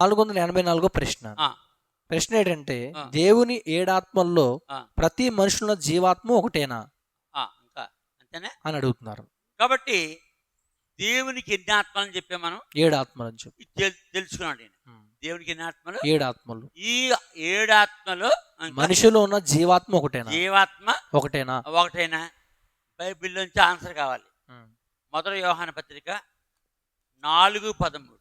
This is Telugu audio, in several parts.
నాలుగు వందల ఎనభై నాలుగో ప్రశ్న. ప్రశ్న ఏంటంటే. దేవుని ఏడాత్మల్లో ప్రతి మనుషుల జీవాత్మ ఒకటేనా? ఇంకా అంతేనే? అని అడుగుతున్నారు. కాబట్టి దేవునికి ఎన్ని ఆత్మలని చెప్పే మనం? ఏడాత్మలు అని చెప్పి. తెలుసుకున్నాడు నేను దేవునికి ఎన్ని ఆత్మలు? ఏడాత్మలు. ఈ ఏడు ఆత్మలు మనిషిలో ఉన్న జీవాత్మ ఒకటేనా? జీవాత్మ ఒకటేనా? ఒకటైనా? బైబిల్లోంచి ఆన్సర్ కావాలి. మొదటి వ్యవహాన పత్రిక నాలుగు పదమూడు.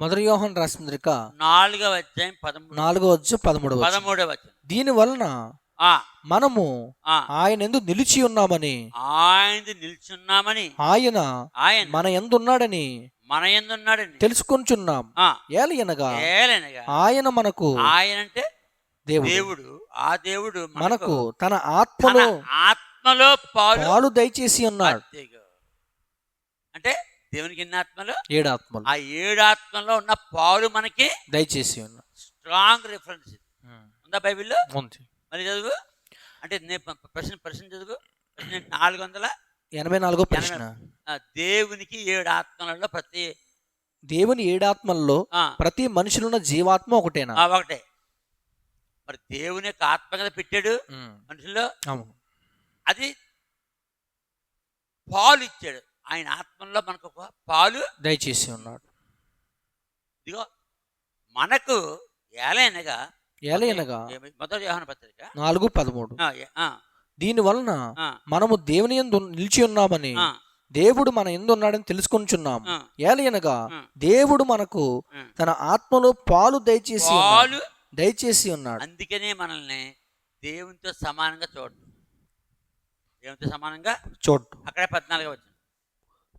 మొదటి యోహన్ రాసింద్రిక నాలుగవ అధ్యాయం పదమూడు. నాలుగో వచ్చి పదమూడవ. పదమూడవ దీని వలన ఆ, మనము ఆయన ఎందు నిలిచి ఉన్నామని. ఆయనది నిల్చున్నామని ఆయన ఆయన మన ఎందున్నాడని మన ఎందున్నాడని. తెలుసుకొంచున్నాం. ఏలయనగా ఆయన మనకు ఆయన అంటే దేవుడు. దేవుడు. ఆ దేవుడు మనకు తన ఆత్మలో ఆత్మలో పాలు పాలు దయచేసి ఉన్నాడు. అంటే దేవునికి ఎన్ని ఆత్మలు? ఏడాత్మలు. ఆ ఏడు ఆత్మలో ఉన్న పాలు మనకి దయచేసి స్ట్రాంగ్ రిఫరెన్స్. ఉందా బైబిల్లో? ఉంది. మరి చదువు? అంటే నేను ప్రశ్న ప్రశ్న చదువు? నాలుగు వందల ఎనభై నాలుగో ప్రశ్న. దేవునికి ఏడు ఆత్మలలో ప్రతి దేవుని ఏడాత్మల్లో ప్రతి మనిషిలో ఉన్న జీవాత్మ ఒకటేనా? ఒకటే. మరి దేవుని యొక్క ఆత్మ కదా పెట్టాడు. మనుషుల్లో? అది పాలు ఇచ్చాడు ఆయన ఆత్మలో మనకు ఒక పాలు దయచేసి ఉన్నాడు. ఇదిగో మనకు ఏలైనగా ఏలయనగా ఏమి- మొదటి వ్యవహాన పత్రిక. నాలుగు పదమూడు. దీని వలన మనము దేవుని ఎందు నిలిచి ఉన్నామని దేవుడు మన ఎందు ఉన్నాడని తెలుసుకొనిచున్నాం ఆ, ఏలయనగా. దేవుడు మనకు. తన ఆత్మలో పాలు దయచేసి. పాలు దయచేసి ఉన్నాడు. అందుకనే మనల్ని దేవునితో సమానంగా చూడటం. దేవునితో సమానంగా చూడు అక్కడే పద్నాలుగు వచ్చింది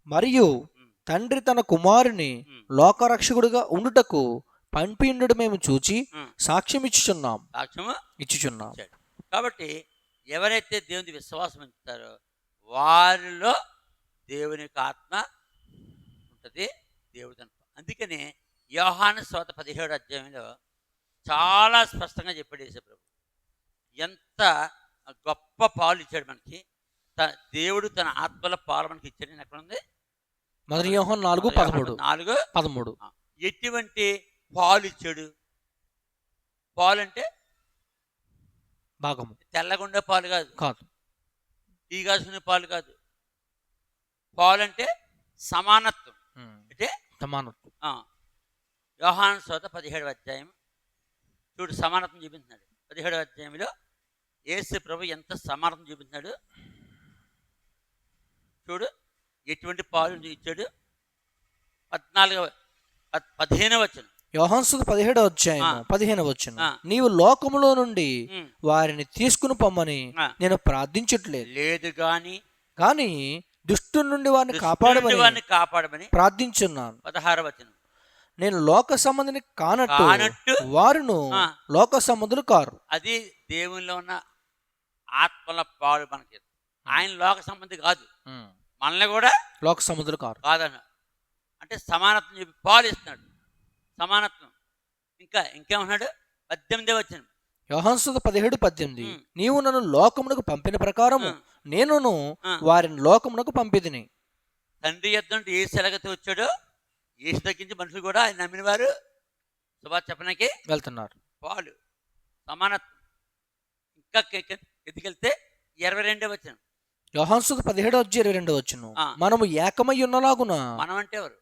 మరియు తండ్రి తన కుమారుని. లోకరక్షకుడిగా ఉండుటకు పంపిండు మేము చూచి. సాక్ష్యం ఇచ్చుచున్నాం. సాక్ష్యము? ఇచ్చుచున్నాం. కాబట్టి ఎవరైతే దేవుని విశ్వాసం ఉంచుతారో వారిలో దేవుని యొక్క ఆత్మ ఉంటుంది దేవుడు అందుకనే యోహాను స్వాత పదిహేడు అధ్యాయంలో చాలా స్పష్టంగా చెప్పాడు ప్రభు. ఎంత గొప్ప పాలు ఇచ్చాడు మనకి. దేవుడు తన ఆత్మల పాలు మనకి ఇచ్చాడు. ఎక్కడ ఉంది మొదటి యోహాను నాలుగు పదమూడు. నాలుగు. పదమూడు. ఎటువంటి పాలు ఇచ్చాడు? పాలు అంటే భాగము. తెల్లగుండే పాలు కాదు. కాదు. కాసుకునే పాలు కాదు. పాలు అంటే సమానత్వం. అంటే సమానత్వం. యోహాను సోత పదిహేడవ అధ్యాయం. చూడు సమానత్వం చూపించినాడు పదిహేడవ అధ్యాయంలో యేసు ప్రభు ఎంత సమానత్వం చూపించినాడు చూడు. ఎటువంటి పాలు ఇచ్చాడు? పద్నాలుగవ పద్- పదిహేనవ వచ్చను యోహాన్సు పదిహేడవ అధ్యాయం. పదిహేను వచ్చిన. నీవు లోకములో నుండి వారిని తీసుకుని పొమ్మని. నేను ప్రార్థించట్లేదు. లేదు గాని కానీ దుష్టు నుండి వారిని కాపాడమని వారిని కాపాడమని ప్రార్థించున్నాను. పదహార వచనం. నేను లోక సంబంధిని కానట్టు వారును. లోక సంబంధులు కారు. అది దేవునిలో ఉన్న ఆత్మల పాలు మనకి. ఆయన లోక సంబంధి కాదు. మనల్ని కూడా లోక సంబంధులు కారు. కాదన్న. అంటే సమానత్వం చెప్పి పాలు ఇస్తున్నాడు. సమానత్వం. ఇంకా ఇంకేమన్నాడు? పద్దెనిమిదే వచ్చిన యోహాన్సు పదిహేడు పద్దెనిమిది. నీవు నన్ను లోకమునకు పంపిన ప్రకారము. నేనును ఆ. వారిని లోకమునకు పంపిదిని తండ్రి యొద్ద నుండి ఏ సెలగతి వచ్చాడో ఏసు తగ్గించి మనుషులు కూడా ఆయన నమ్మిన వారు సుభాష్ చెప్పడానికి వెళ్తున్నారు. పాలు. సమానత్వం. ఇంకా ఎదికెళ్తే ఇరవై రెండే వచ్చిన యోహాన్సు పదిహేడు వచ్చి ఇరవై రెండు వచ్చును. మనము ఏకమై ఉన్నలాగున? మనం అంటే ఎవరు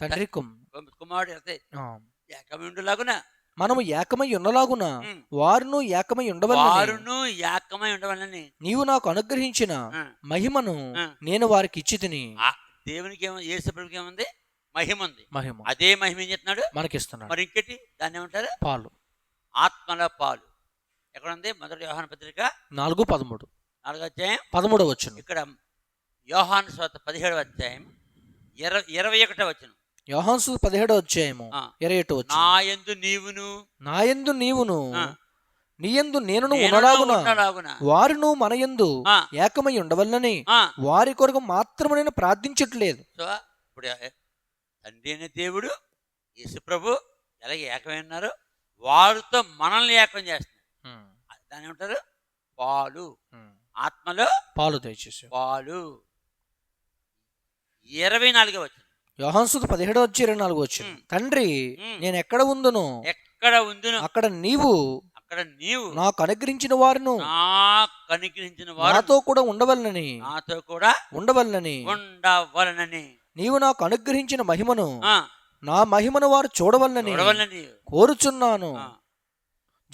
తండ్రి కుమ్. కుమారుడు వెళ్తే ఆ. ఏకమిండులాగునా మనము ఏకమై ఉన్నలాగున. వారును ఏకమై ఉండవలని వారును ఏకమై ఉండవాలని నీవు నాకు అనుగ్రహించిన మహిమను. నేను వారికి ఇచ్చి తిని దేవునికి ఏమో యేసు ప్రభుకి ఏముంది మహిమ. ఉంది మహిమ అదే మహిమ ఏం చెప్తున్నాడు మనకిస్తున్నాడు. మరి ఇంకటి? దాన్ని ఏమంటారు? పాలు. ఆత్మల పాలు. ఎక్కడ ఉంది? మొదటి యోహాను పత్రిక? నాలుగు పదమూడు. నాలుగో అధ్యాయం. పదమూడవ వచ్చును ఇక్కడ యోహాను స్వాత పదిహేడవ అధ్యాయం. ఇరవై ఇరవై ఒకటో వచ్చిన యోహాన్సు పదిహేడవ అధ్యాయము ఆ. ఇరవై వచ్చు నా యందు నీవును. నాయందు నీవును. ఆ. నీయందు నేనును ఉన్నలాగున. వారును మనయందు ఏకమై ఉండవల్లని. వారి కొరకు మాత్రమే నేను ప్రార్థించట్లేదు. సో ఇప్పుడు తండ్రి అనే దేవుడు యేసు ప్రభు ఎలాగే ఏకమై ఉన్నారు? వారితో మనల్ని ఏకం చేస్తున్నారు. దాన్ని ఏమంటారు? పాలు. ఆత్మలో పాలు దయచేసి. పాలు. ఇరవై నాలుగో వచ్చిన యోహాన్సుకు పదిహేడు వచ్చి ఇరవై నాలుగు వచ్చిన ఉమ్. తండ్రి. నేను ఎక్కడ ఉందును? ఎక్కడ ఉందును? అక్కడ నీవు. అక్కడ నీవు. నాకు అనుగ్రహించిన వారును. నాకు కనికరించిన వారు నాతో కూడా ఉండవలనని. నాతో కూడా ఉండవలనని. ఉండవలనని. నీవు నాకు అనుగ్రహించిన మహిమను. నా మహిమను వారు చూడవలనని. చూడవలనని. కోరుచున్నాను.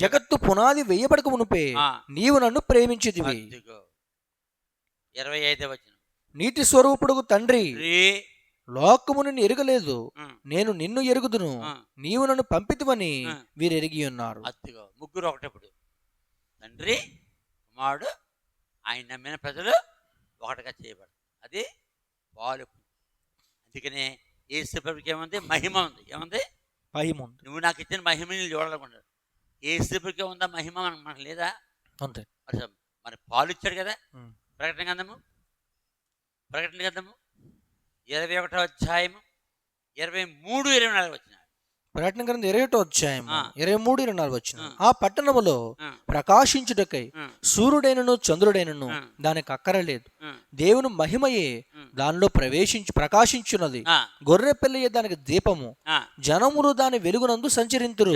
జగత్తు పునాది వేయబడక మునుపే నీవు నన్ను ప్రేమించితివి. అదిగో. ఇరవై ఐదవ వచ్చిన నీటి స్వరూపుడుకు తండ్రి లోకము నిన్ను ఎరగలేదు. నేను నిన్ను ఎరుగుదును. నీవు నన్ను పంపితివని ఆ. వీరు ఎరిగి ఉన్నారు. అదిగో ముగ్గురు ఒకటప్పుడు. తండ్రి కుమారుడు ఆయన నమ్మిన ప్రజలు ఒకటిగా చేయబడు అది పాలు. అందుకనే ఏసు ప్రభుకి ఏముంది? మహిమ ఉంది. ఏముంది? మహిముంది నువ్వు నాకు ఇచ్చిన మహిమని చూడాలనుకున్నాడు ఏసు ప్రభుకి ఉందా మహిమ మనకు లేదా? అంతే. మరి పాలు ఇచ్చాడు కదా. ప్రకటన గంధము ప్రకటన గంధము ఇరవై ఒకటో అధ్యాయము ఇరవై మూడు ఇరవై నాలుగు వచ్చిన ప్రకటన గ్రంథం ఇరవై ఒకటో అధ్యాయం. ఇరవై మూడు ఇరవై నాలుగు వచ్చిన ఆ. పట్టణములో ప్రకాశించుటకై సూర్యుడైనను చంద్రుడైనను. దానికి అక్కరలేదు. దేవుని మహిమయే దానిలో ప్రవేశించి ప్రకాశించున్నది. గొర్రె పిల్లయే దానికి దీపము. జనములు దాని వెలుగునందు సంచరింతురు.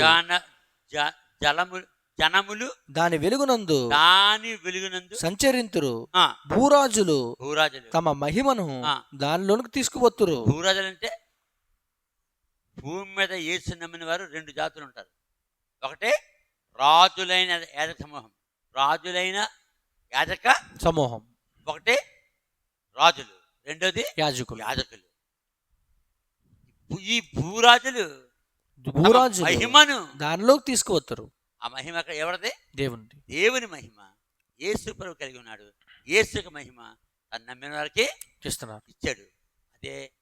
జలములు జనములు దాని వెలుగునందు దాని వెలుగునందు సంచరింతురు. ఆ, భూరాజులు భూరాజులు. తమ మహిమను. దానిలోనికి తీసుకువత్తురు. భూరాజులు అంటే భూమి మీద యేసు నమ్మిన వారు రెండు జాతులు ఉంటారు. ఒకటి రాజులైన యాజక సమూహం. రాజులైన యాజక సమూహం. ఒకటి రాజులు. రెండోది యాజకులు. యాజకులు. ఈ భూరాజులు తమ భూరాజులు మహిమను. దానిలోకి తీసుకువత్తురు ఆ మహిమ అక్కడ ఎవరిది? దేవుని దేవుని మహిమ. యేసు ప్రభు కలిగి ఉన్నాడు. యేసుకి మహిమ తను నమ్మిన వారికి చేస్తున్నారు ఇచ్చాడు. అదే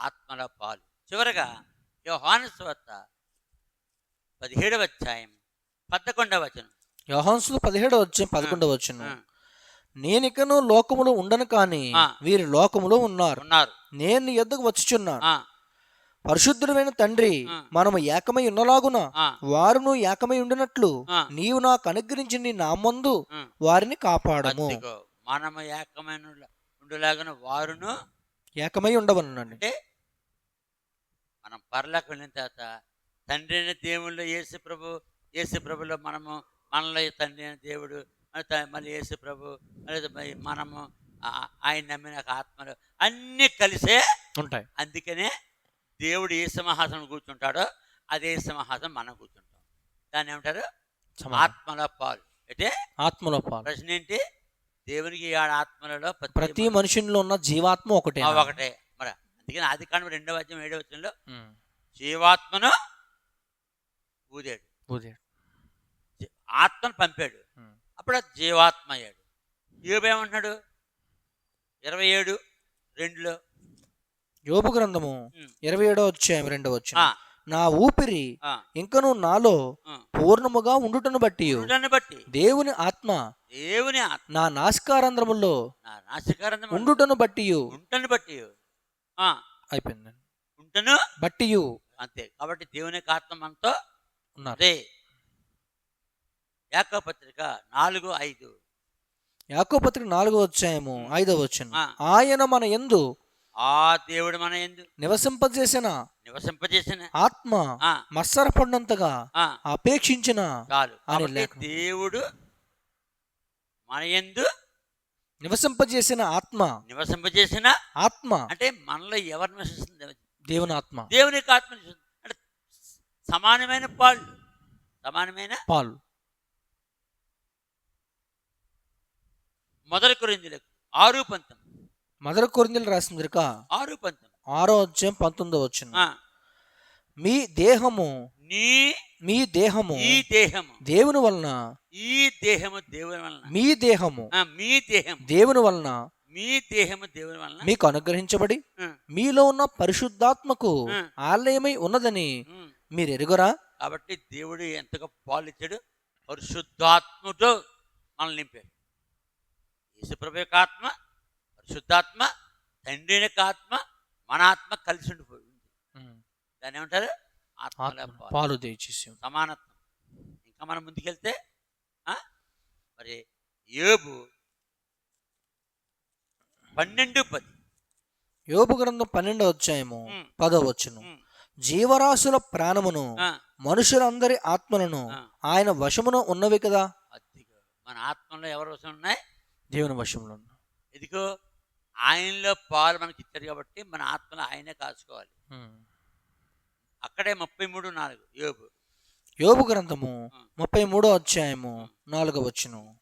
ఆత్మల పాలు. చివరగా యోహాను స్వార్త పదిహేడవ అధ్యాయం పదకొండవ వచనం. యోహాన్సులు పదిహేడవ వచ్చి పదకొండవ వచ్చును నేనికను లోకములో ఉండను కాని. వీరి లోకములో ఉన్నారు. ఉన్నారు. నేను నీ యొద్దకు వచ్చుచున్నాను. పరిశుద్ధుడమైన తండ్రి. మనము ఏకమై ఉన్నలాగున వారును ఏకమై ఉండినట్లు. నీవు నాకు అనుగ్రహించిన నీ నామందు ఆ. వారిని కాపాడము మనము ఏకమైన ఉండలాగిన వారును ఏకమై ఉండవనండి అంటే మనం పరలోకి వెళ్ళిన తర్వాత తండ్రి అయిన దేవుళ్ళు యేసు ప్రభు యేసు ప్రభులో మనము మనలో తండ్రి అయిన దేవుడు మళ్ళీ యేసు ప్రభు మనము ఆయన నమ్మిన ఆత్మలు అన్నీ కలిసే ఉంటాయి అందుకనే దేవుడు ఏ సింహాసనం కూర్చుంటాడో అదే సింహాసనం మనం కూర్చుంటాం. దాన్ని ఏమంటారు. ఆత్మల పాలు. అంటే ఆత్మలో పాలు. ప్రశ్న ఏంటి? దేవునికి ఆడ ఆత్మలలో ప్రతి మనుషునిలో ఉన్న జీవాత్మ ఒకటే ఒకటే. మరి అందుకని ఆది కాండం రెండవ అధ్యాయం ఏడవ వచనంలో జీవాత్మను ఊదాడు. జీ- ఆత్మను పంపాడు. అప్పుడు జీవాత్మ అయ్యాడు. యోబేమంటున్నాడు ఇరవై ఏడు రెండులో యోబు గ్రంథము. ఇరవై ఏడో అధ్యాయం రెండవ వచ్చి ఆ, నా ఊపిరి ఇంకను నాలో. పూర్ణముగా ఉండుటను బట్టి దేవుని ఆత్మ దేవుని నా నాసికారంధ్రములో నా నాసికారంధం ఉండుటను బట్టి ఉంటను బట్టి అయిపోయింది. ఉంటను బట్టి అంతే. కాబట్టి దేవుని యొక్క ఆత్మ మనతో ఉన్నారు. అదే. ఏకపత్రిక నాలుగు ఐదు. యాకోపత్రిక నాలుగో అధ్యాయము ఐదవ వచ్చును. ఆయన మన యందు ఆ దేవుడు మన ఎందు. నివసింపజేసిన నివసింపజేసిన ఆత్మ ఆ, మత్సరపడినంతగా ఆ, అపేక్షించిన చాలు. దేవుడు మన ఎందు నివసింపజేసిన ఆత్మ. నివసింపజేసిన ఆత్మ. అంటే మనలో ఎవరు నివసిస్తుంది దేవుని ఆత్మ. దేవుని యొక్క ఆత్మ అంటే సమానమైన పాళ్ళు సమానమైన పాలు. మొదటి కొరిందులకు ఆరు పంతం. మదర్ కొరిందలు రాసిన దొరక ఆరు పంతం ఆరో అధ్యాయం పంతొమ్మిదో వచ్చిన మీ దేహము నీ మీ దేహము ఈ దేహము. దేవుని వలన ఈ దేహము దేవుని వలన. మీ దేహము మీ దేహం దేవుని వలన మీ దేహము దేవుని వలన. మీకు అనుగ్రహించబడి మీలో ఉన్న పరిశుద్ధాత్మకు. ఆలయమై ఉన్నదని. మీరు ఎరుగరా? కాబట్టి దేవుడు ఎంతగా పాలు ఇచ్చాడు పరిశుద్ధాత్మతో మనల్ని నింపాడు. యేసుప్రభు యొక్క ఆత్మ పరిశుద్ధాత్మ తండ్రి యొక్క ఆత్మ మన ఆత్మ కలిసి ఉండిపోయి ఉంది. దాన్ని ఏమంటారు? పాలు. దయచేసి సమానత్వం. ఇంకా మనం ముందుకెళ్తే? మరి ఏబు పన్నెండు పది. యోపు గ్రంథం పన్నెండవ అధ్యాయము ఉమ్. పదో వచ్చును జీవరాశుల ప్రాణమును మనుషులందరి ఆత్మలను. ఆయన వశమున ఉన్నవి కదా? మన ఆత్మలో ఎవరు వస్తూ ఉన్నాయి దేవుని వశంలో. ఇదిగో ఆయనలో పాలు మనకి ఇచ్చారు కాబట్టి మన ఆత్మలో ఆయనే కాచుకోవాలి. అక్కడే ముప్పై మూడు నాలుగు యోబు. యోబు గ్రంథము. ముప్పై మూడో అధ్యాయము నాలుగవ వచ్చును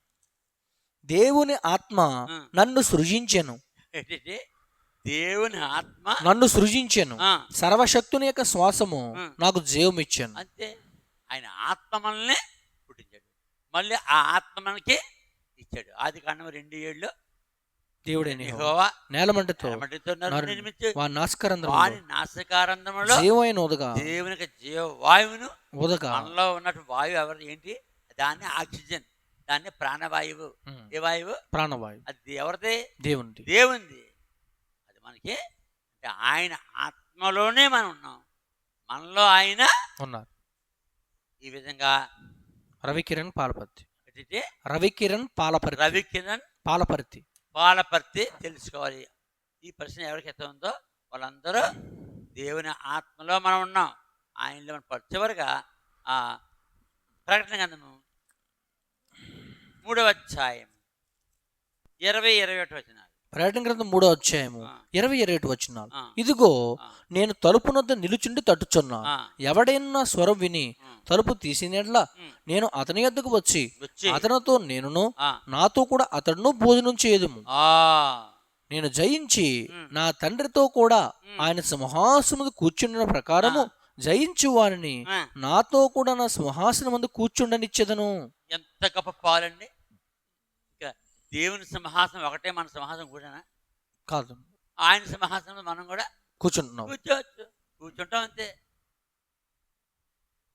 దేవుని ఆత్మ. నన్ను సృజించెను. దేవుని ఆత్మ నన్ను సృజించెను. సర్వశక్తుని యొక్క శ్వాసము. నాకు జీవమిచ్చాను అంతే. ఆయన ఆత్మ మనల్ని పుట్టించాడు. మళ్ళీ ఆ ఆత్మ మనకి ఇచ్చాడు. ఆది కాండం రెండు ఏళ్ళు దేవుడైన నేలమంటతో వారి నాస్కరంధ్రములో వాని నాశకారంధములో జీవమైన ఉదగా దేవునికి జీవ వాయువును ఉదగా మనలో ఉన్నట్టు వాయువు ఎవరు? ఏంటి? దాన్ని ఆక్సిజన్ దాన్ని ప్రాణవాయువు. ఏ వాయువు? ప్రాణవాయు అది ఎవరిది? దేవునిది. దేవుంది అది మనకి అంటే ఆయన ఆత్మలోనే మనం ఉన్నాం. మనలో ఆయన ఉన్నారు. ఈ విధంగా రవికిరణ్ పాలపర్తి. రవికిరణ్ పాలపర్తి. రవికిరణ్ పాలపర్తి. పాలపర్తి తెలుసుకోవాలి. ఈ ప్రశ్న ఎవరికైతే ఉందో వాళ్ళందరూ దేవుని ఆత్మలో మనం ఉన్నాం. ఆయనలో మనం చివరిగా ఆ ప్రకటన గంధము మూడవ అధ్యాయం ఇరవై ఇరవై ఒకటి వచ్చినారు ప్రకటన గ్రంథం మూడో అధ్యాయము. ఇరవై ఇరవై ఆ. ఇదిగో. నేను తలుపునొద్ద నిలుచుండి తట్టుచున్నా. ఎవడైనా స్వరం విని తలుపు తీసినట్లా నేను అతని యొద్దకు వచ్చి అతనితో నేనును నాతో కూడా అతడును భోజనం చేయదుము. నేను జయించి. నా తండ్రితో కూడా. ఆయన సింహాసనముందు కూర్చుండిన ప్రకారము జయించు వారిని నాతో కూడా నా సింహాసనం ముందు కూర్చుండనిచ్చేదను. ఎంత గొప్ప పాలండి. దేవుని సింహాసనం ఒకటే మన సింహాసనం కూడానా? కాదు. ఆయన సింహాసనం మనం కూడా కూర్చుంటున్నావు కూర్చోవచ్చు. కూర్చుంటాం అంతే.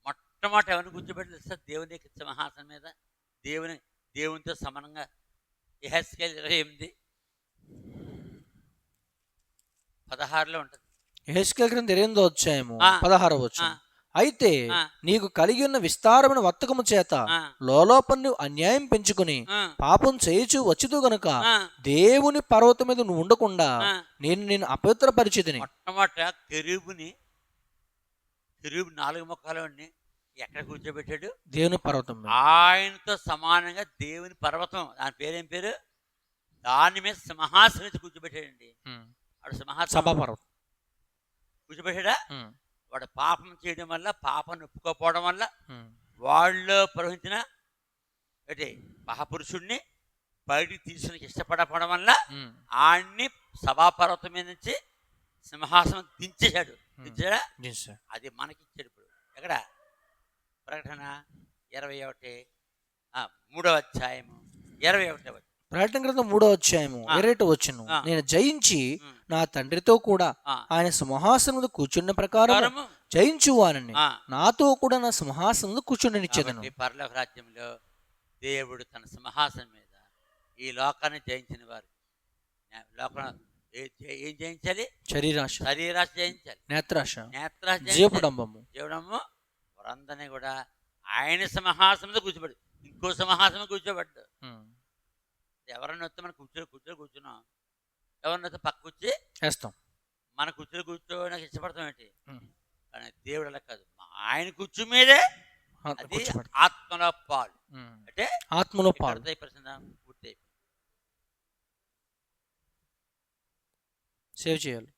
మొట్టమొదటి ఎవరిని కూర్చోబెట్టి సార్ దేవుని సింహాసనం మీద దేవుని దేవునితో సమానంగా ఎహెస్కేల్ ఇరవై ఎనిమిది పదహారులో ఉంటుంది. హెచ్కెల్ గ్రంథం ఎనిమిదో అధ్యాయము ఆ. పదహారవ వచ్చు ఆ, అయితే నీకు కలిగి ఉన్న విస్తారమైన వర్తకము చేత ఆ, లోలోపల నువ్వు అన్యాయం పెంచుకుని పాపం చేయుచు వచ్చిదు గనుక దేవుని పర్వతం మీద నువ్వు ఉండకుండా. నేను నేను అపవిత్రపరిచితిని. మొట్టమొదట కెరూబుని కెరూబు నాలుగు ముఖాలు ఎక్కడ కూర్చోబెట్టాడు? దేవుని పర్వతం ఆయనతో సమానంగా దేవుని పర్వతం. దాని పేరేం పేరు? దాని మీద సింహాసనం కూర్చోబెట్టాడండి. వాడు సింహాసనం సభా పర్వతం కూర్చోబెట్టాడా. వాడు పాపం చేయడం వల్ల పాపం ఒప్పుకోకపోవడం వల్ల. వాళ్ళు ప్రవహించిన అంటే మహాపురుషుణ్ణి బయటికి తీసుకుని ఇష్టపడకపోవడం వల్ల. ఆయన్ని సభాపర్వతం మీద నుంచి సింహాసనం దించేశాడు. దించాడా. అది మనకిచ్చాడు ఇప్పుడు. ఎక్కడ? ప్రకటన ఇరవై ఒకటి మూడవ అధ్యాయము. ఇరవై ఒకటి ప్రకటన గ్రంథం మూడో అధ్యాయము. ఎరేట వచ్చును. నేను జయించి. నా తండ్రితో కూడా ఆయన సింహాసనం కూర్చున్న ప్రకారం ప్రకారము, జయించు వారిని ఆ, నాతో కూడా నా సింహాసనం కూర్చుండనిచ్చేదను. పరలోక రాజ్యంలో దేవుడు తన సింహాసనం మీద ఈ లోకాన్ని జయించిన వారు. లోకం ఏ- జయించాలి? శరీరాశ. శరీరాశ జయించాలి. నేత్రాశ. నేత్రాశ జయించాలి. జీవపుడంబము. జీవడము వారందరినీ కూడా ఆయన సింహాసనం మీద కూర్చోబెట్టు. ఇంకో సింహాసనం కూర్చోబెట్టు. ఎవరన్నా వస్తే మనం కూర్చొని కూర్చొని కూర్చున్నాం ఎవరన్నా వస్తే పక్క కూర్చి వేస్తాం. మన కూర్చొని కూర్చోడానికి ఇష్టపడతాం ఏంటి. కానీ దేవుడు అలా కాదు. ఆయన కూర్చు మీదే అది. ఆత్మలో పాలు. అంటే ఆత్మలో పాలు. పూర్తి సేవ్ చేయాలి.